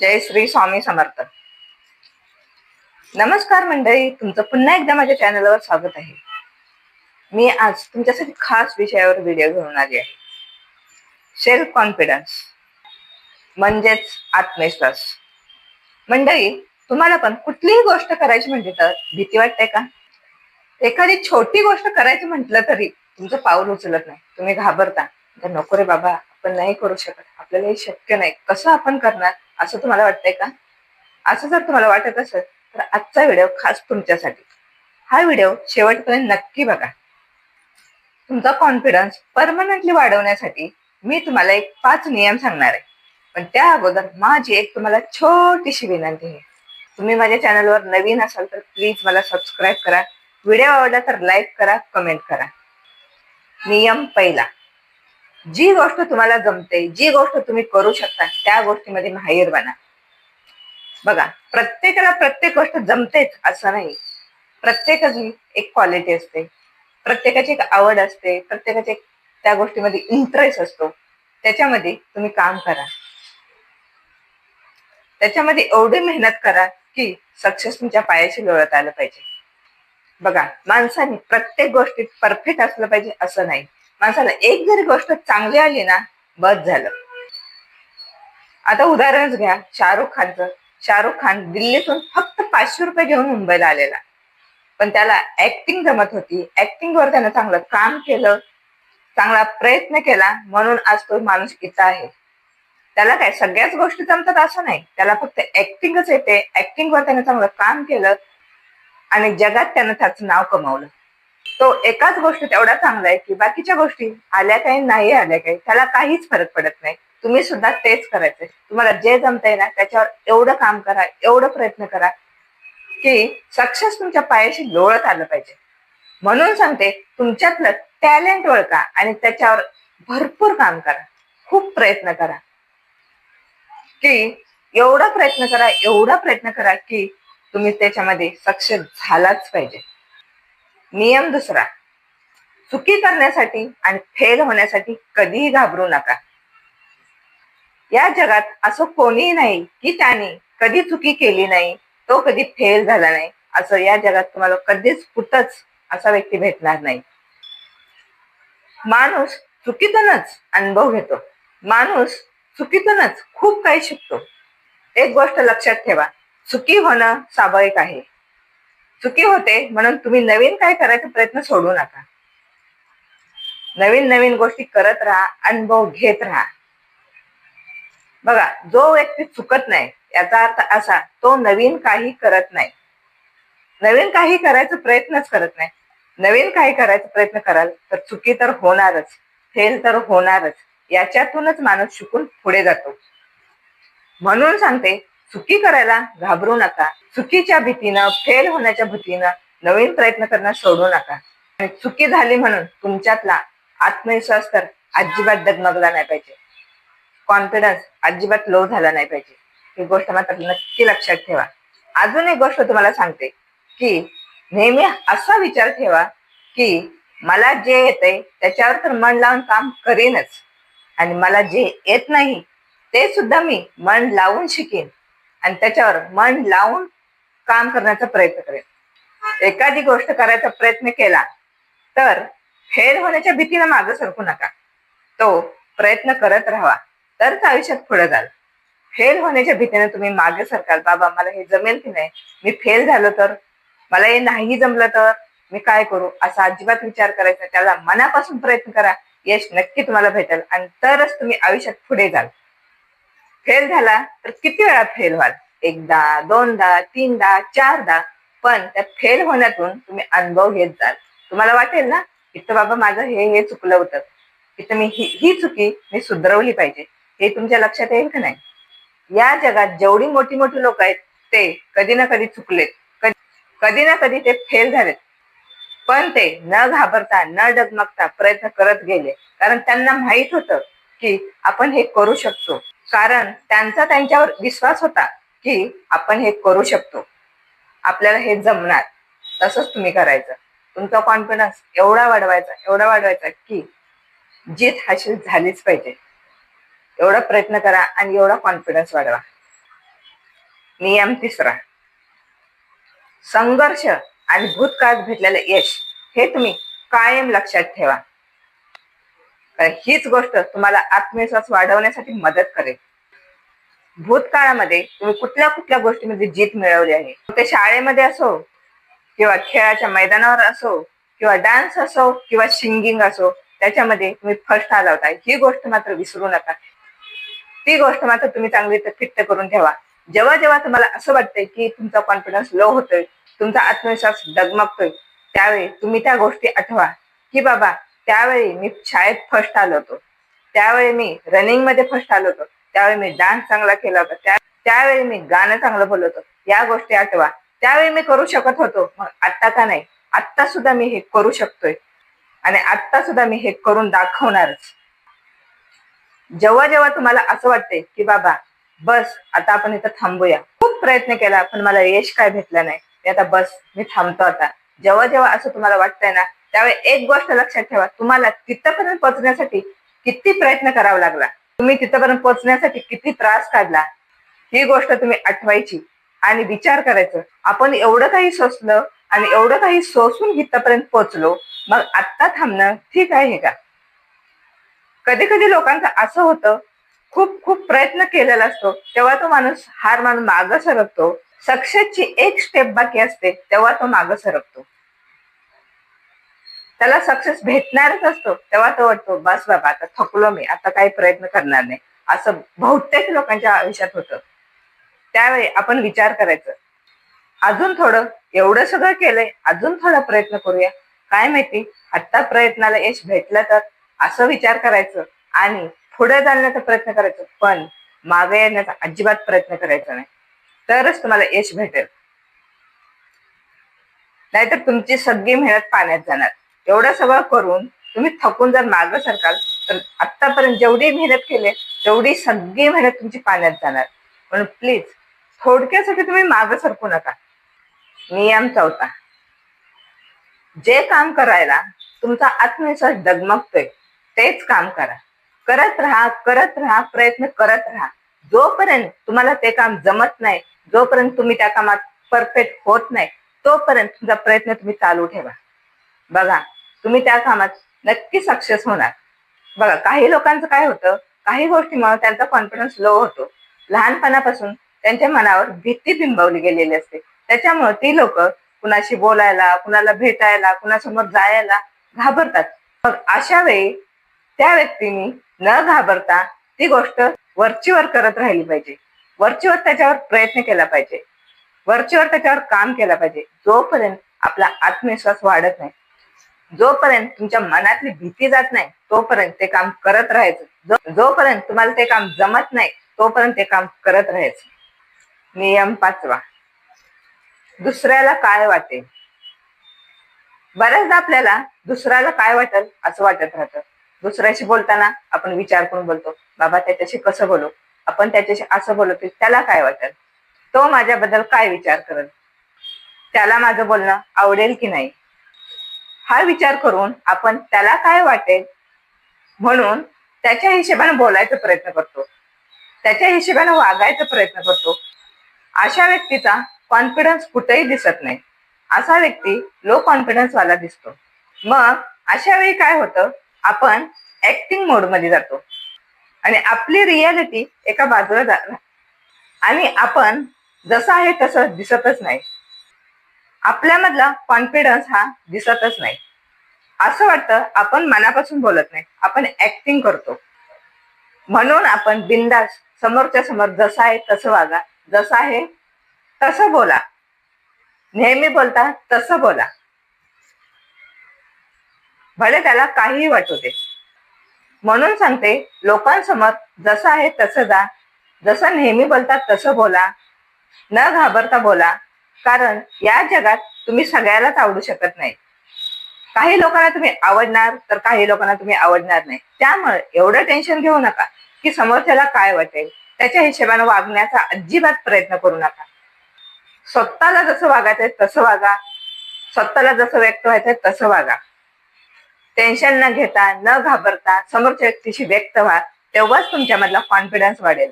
जय श्री स्वामी समर्थ. नमस्कार मंडळी तुमचं पुन्हा एकदा माझ्या चॅनलवर स्वागत आहे. मी आज तुमच्यासाठी खास विषयावर व्हिडिओ घेऊन आली आहे. सेल्फ कॉन्फिडन्स म्हणजेच आत्मविश्वास. मंडळी तुम्हाला पण कुठलीही गोष्ट करायची म्हणजे तर भीती वाटते का? एखादी छोटी गोष्ट करायची म्हटलं तरी तुमचं पाऊल उचलत नाही. तुम्ही घाबरता. तर नको रे बाबा आपण नाही करू शकत. आपल्याला हे शक्य नाही. कसं आपण करणार? असं तुम्हाला वाटतंय का? असं जर तुम्हाला वाटत असेल तर आजचा व्हिडिओ खास तुमच्यासाठी. हा व्हिडिओ शेवटपर्यंत नक्की बघा. तुमचा कॉन्फिडन्स परमनंटली वाढवण्यासाठी मी तुम्हाला एक पाच नियम सांगणार आहे. पण त्या अगोदर माझी एक तुम्हाला छोटीशी विनंती आहे. तुम्ही माझ्या चॅनलवर नवीन असाल तर प्लीज मला सबस्क्राईब करा. व्हिडिओ आवडला तर लाईक करा कमेंट करा. नियम पहिला. जी गोष्ट तुम्हाला जमते जी गोष्ट तुम्ही करू शकता त्या गोष्टीमध्ये माहीर बना. बघा प्रत्येकाला प्रत्येक गोष्ट जमतेच असं नाही. प्रत्येकाची एक क्वालिटी असते. प्रत्येकाची एक आवड असते. प्रत्येकाची त्या गोष्टीमध्ये इंटरेस्ट असतो. त्याच्यामध्ये तुम्ही काम करा. त्याच्यामध्ये एवढी मेहनत करा की सक्सेस तुमच्या पायाशी लोळत आलं पाहिजे. बघा माणसाने प्रत्येक गोष्टीत परफेक्ट असलं पाहिजे असं नाही. माणसाला एक जरी गोष्ट चांगली आली ना बस झालं. आता उदाहरणच घ्या शाहरुख खानचं. शाहरुख खान दिल्लीतून फक्त पाचशे रुपये घेऊन मुंबईला आलेला. पण त्याला ऍक्टिंग जमत होती. ऍक्टिंग वर त्यानं चांगलं काम केलं चांगला प्रयत्न केला म्हणून आज तो माणूस इथं आहे. त्याला काय सगळ्याच गोष्टी जमतात असं नाही. त्याला फक्त ऍक्टिंगच येते. ऍक्टिंग वर त्यानं चांगलं काम केलं आणि जगात त्यानं त्याचं नाव कमावलं. तो एकाच गोष्टी तेवढा चांगला आहे की बाकीच्या गोष्टी आल्या काही नाही आल्या काही त्याला काहीच फरक पडत नाही. तुम्ही सुद्धा तेच करायचंय तुम्हाला जे जमतंय ना त्याच्यावर एवढं काम करा एवढं प्रयत्न करा की सक्सेस तुमच्या पायाशी लोळत आलं पाहिजे. म्हणून सांगते तुमच्यातलं टॅलेंट ओळखा आणि त्याच्यावर भरपूर काम करा. खूप प्रयत्न करा. की एवढा प्रयत्न करा एवढा प्रयत्न करा की तुम्ही त्याच्यामध्ये सक्सेस झालाच पाहिजे. नियम दुसरा. चुकी करण्यासाठी आणि फेल होण्यासाठी कधीही घाबरू नका. या जगात असं कोणीही नाही की त्याने कधी चुकी केली नाही तो कधी फेल झाला नाही असं या जगात तुम्हाला कधीच कुठंच असा व्यक्ती भेटणार नाही. माणूस चुकीतूनच अनुभव घेतो. माणूस चुकीतूनच खूप काही शिकतो. एक गोष्ट लक्षात ठेवा. चुकी होणं स्वाभाविक आहे. चुकी होते म्हणून तुम्ही नवीन काय करायचा प्रयत्न सोडू नका. नवीन नवीन गोष्टी करत राहा अनुभव घेत राहा. बघा जो व्यक्ती चुकत नाही याचा अर्थ असा तो नवीन काही करत नाही. नवीन काही करायचा प्रयत्नच करत नाही. नवीन काही करायचा प्रयत्न कराल तर चुकी तर होणारच फेल तर होणारच. याच्यातूनच माणूस शिकून पुढे जातो. म्हणून सांगते चुकी करायला घाबरू नका. चुकीच्या भीतीनं फेल होण्याच्या भीतीनं नवीन प्रयत्न करणं सोडू नका. आणि चुकी झाली म्हणून तुमच्यातला आत्मविश्वास तर अजिबात डगमगला नाही पाहिजे. कॉन्फिडन्स अजिबात लो झाला नाही पाहिजे. ही गोष्ट मात्र नक्की लक्षात ठेवा. अजून एक गोष्ट तुम्हाला सांगते की नेहमी असा विचार ठेवा की मला जे येतंय त्याच्यावर तर मन लावून काम करीनच. आणि मला जे येत नाही ते सुद्धा मी मन लावून शिकेन. आणि त्याच्यावर मन लावून काम करण्याचा प्रयत्न करेल एखादी गोष्ट करायचा प्रयत्न केला तर फेल होण्याच्या भीतीनं मागं सरकू नका. तो प्रयत्न करत राहावा तरच आयुष्यात पुढे जाल. फेल होण्याच्या भीतीने तुम्ही मागे सरकाल. बाबा मला हे जमेल की नाही? मी फेल झालो तर? मला हे नाही जमलं तर? मी काय करू? असा अजिबात विचार करायचा. त्याला मनापासून प्रयत्न करा. यश नक्की तुम्हाला भेटेल आणि तरच तुम्ही आयुष्यात पुढे जाल. फेल झाला तर किती वेळा फेल व्हाल? एकदा दोनदा तीनदा चारदा. पण त्या फेल होण्यातून तुम्ही अनुभव घेत जाल. तुम्हाला वाटेल ना इथं बाबा माझं हे हे चुकलं होतं. इथं मी ही ही चुकी मी सुधरवली पाहिजे. हे तुमच्या लक्षात येईल का नाही? या जगात जेवढी मोठी मोठी लोक आहेत ते कधी ना कधी चुकलेत. कधी- कधी ना कधी ते फेल झालेत. पण ते न घाबरता न डगमगता प्रयत्न करत गेले. कारण त्यांना माहीत होतं की आपण हे करू शकतो. कारण त्यांचा त्यांच्यावर विश्वास होता की आपण हे करू शकतो. आपल्याला हे जमणार. तसंच तुम्ही करायचं. तुमचा कॉन्फिडन्स एवढा वाढवायचा एवढा वाढवायचा की जीत हाशील झालीच पाहिजे. एवढा प्रयत्न करा आणि एवढा कॉन्फिडन्स वाढवा. नियम तिसरा. संघर्ष आणि भूतकाळात भेटलेलं यश हे तुम्ही कायम लक्षात ठेवा. कारण हीच गोष्ट तुम्हाला आत्मविश्वास वाढवण्यासाठी मदत करेल. भूतकाळामध्ये तुम्ही कुठल्या कुठल्या गोष्टीमध्ये जीत मिळवली आहे? ते शाळेमध्ये असो किंवा खेळाच्या मैदानावर असो किंवा डान्स असो किंवा सिंगिंग असो त्याच्यामध्ये तुम्ही फर्स्ट आला होता. ही गोष्ट मात्र विसरू नका. ती गोष्ट मात्र तुम्ही चांगली फिट्ट करून ठेवा. जेव्हा जेव्हा तुम्हाला असं वाटतंय की तुमचा कॉन्फिडन्स लो होतोय तुमचा आत्मविश्वास डगमगतोय त्यावेळी तुम्ही त्या गोष्टी आठवा की बाबा त्यावेळी मी शाळेत फर्स्ट आलो होतो. त्यावेळी मी रनिंगमध्ये फर्स्ट आलो होतो. त्यावेळी मी डान्स चांगला केला होता. त्या त्यावेळी मी गाणं चांगलं बोलत होतो. या गोष्टी आठवा. त्यावेळी मी करू शकत होतो. मग आत्ता का नाही? आत्ता सुद्धा मी हे करू शकतोय. आणि आत्ता सुद्धा मी हे करून दाखवणारच. जेव्हा जेव्हा तुम्हाला असं वाटतंय की बाबा बस आता आपण इथं थांबूया. खूप प्रयत्न केला पण मला यश काय भेटलं नाही. आता बस मी थांबतो आता. जेव्हा जेव्हा असं तुम्हाला वाटतंय ना त्यावेळी एक गोष्ट लक्षात ठेवा तुम्हाला तिथपर्यंत पोहोचण्यासाठी किती प्रयत्न करावा लागला? तुम्ही तिथपर्यंत पोहोचण्यासाठी किती त्रास काढला? ही गोष्ट तुम्ही आठवायची आणि विचार करायचं. आपण एवढं काही सोसलं आणि एवढं काही सोसून इथपर्यंत पोहोचलो मग आत्ता थांबणं ठीक आहे का? कधी कधी लोकांचं असं होतं खूप खूप प्रयत्न केलेला असतो तेव्हा तो माणूस हार मानून मागं सरकतो. सक्सेसची एक स्टेप बाकी असते तेव्हा तो मागं सरकतो. त्याला सक्सेस भेटणारच असतो. तेव्हा तो वाटतो बस बाबा आता थकलो मी आता काही प्रयत्न करणार नाही. असं बहुतेक लोकांच्या आयुष्यात होतं. त्यावेळी आपण विचार करायचं अजून थोडं एवढं सगळं केलंय अजून थोडा प्रयत्न करूया. काय माहिती आत्ता प्रयत्नाला यश भेटलं तर? असं विचार करायचं आणि पुढे जाण्याचा प्रयत्न करायचा. पण मागे येण्याचा अजिबात प्रयत्न करायचा नाही. तरच तुम्हाला यश भेटेल. नाहीतर तुमची सगळी मेहनत पाण्यात जाणार. एवढं सगळं करून तुम्ही थकून जर मागं सरकाल तर आतापर्यंत जेवढी मेहनत केली तेवढी सगळी मेहनत तुमची पाण्यात जाणार. म्हणून प्लीज थोडक्यासाठी तुम्ही मागं सरकू नका. नियम चौथा. जे काम करायला तुमचा आत्मविश्वास डगमगतोय तेच काम करा. करत राहा करत राहा प्रयत्न करत राहा. जोपर्यंत तुम्हाला ते काम जमत नाही जोपर्यंत तुम्ही त्या कामात परफेक्ट होत नाही तोपर्यंत तुमचा प्रयत्न तुम्ही चालू ठेवा. बघा तुम्ही त्या कामात नक्की सक्सेस होणार. बघा काही लोकांचं काय होतं काही गोष्टीमुळे त्यांचा कॉन्फिडन्स लो होतो. लहानपणापासून त्यांच्या मनावर भीती बिंबवली गेलेली असते. त्याच्यामुळे ती लोक कुणाशी बोलायला कुणाला भेटायला कुणासमोर जायला घाबरतात. मग अशा वेळी त्या व्यक्तीने न घाबरता ती गोष्ट वरचीवर करत राहिली पाहिजे. वरचीवर त्याच्यावर प्रयत्न केला पाहिजे. वरचीवर त्याच्यावर काम केलं पाहिजे. जोपर्यंत आपला आत्मविश्वास वाढत नाही जोपर्यंत तुमच्या मनातली भीती जात नाही तोपर्यंत ते काम करत राहायचं. जोपर्यंत तुम्हाला ते काम जमत नाही तोपर्यंत ते काम करत राहायचं. नियम पाचवा. दुसऱ्याला काय वाटेल? बऱ्याचदा आपल्याला दुसऱ्याला काय वाटेल असं वाटत राहतं. दुसऱ्याशी बोलताना आपण विचार करून बोलतो बाबा त्याच्याशी कसं बोलू? आपण त्याच्याशी असं बोलतो त्याला काय वाटेल? तो माझ्याबद्दल काय विचार करेल? त्याला माझं बोलणं आवडेल की नाही? हा विचार करून आपण त्याला काय वाटेल? म्हणून त्याच्या हिशेबाने बोलायचा प्रयत्न करतो. त्याच्या हिशेबाने वागायचा प्रयत्न करतो. अशा व्यक्तीचा कॉन्फिडन्स कुठेही दिसत नाही. असा व्यक्ती लो कॉन्फिडन्स वाला दिसतो. मग अशा वेळी काय होतं? आपण ऍक्टिंग मोडमध्ये जातो. आणि आपली रियालिटी एका बाजूला जाणार आणि आपण जसं आहे तसं दिसतच नाही. आपल्यामधला कॉन्फिडन्स हा दिसतच नाही. असं वाटतं आपण मनापासून बोलत नाही. आपण ऍक्टिंग करतो. म्हणून आपण बिंदास समोरच्या समोर जसं आहे तसं वागा. जसं आहे तसं बोला. नेहमी बोलता तसं बोला. भले त्याला काहीही वाटू दे. म्हणून सांगते लोकांसमोर जसं आहे तसं जा. जसं नेहमी बोलतात तसं बोला. न घाबरता बोला. कारण या जगात तुम्ही सगळ्यालाच आवडू शकत नाही. काही लोकांना तुम्ही आवडणार तर काही लोकांना तुम्ही आवडणार नाही. त्यामुळे एवढं टेन्शन घेऊ नका की समोरच्याला काय वाटेल त्याच्या हिशेबाने वागण्याचा अजिबात प्रयत्न करू नका. स्वतःला जसं वागायचंय तसं वागा. स्वतःला जसं व्यक्त व्हायचंय तसं वागा. टेन्शन न घेता न घाबरता समोरच्या व्यक्तीशी व्यक्त व्हा तेव्हाच तुमच्यामधला कॉन्फिडन्स वाढेल.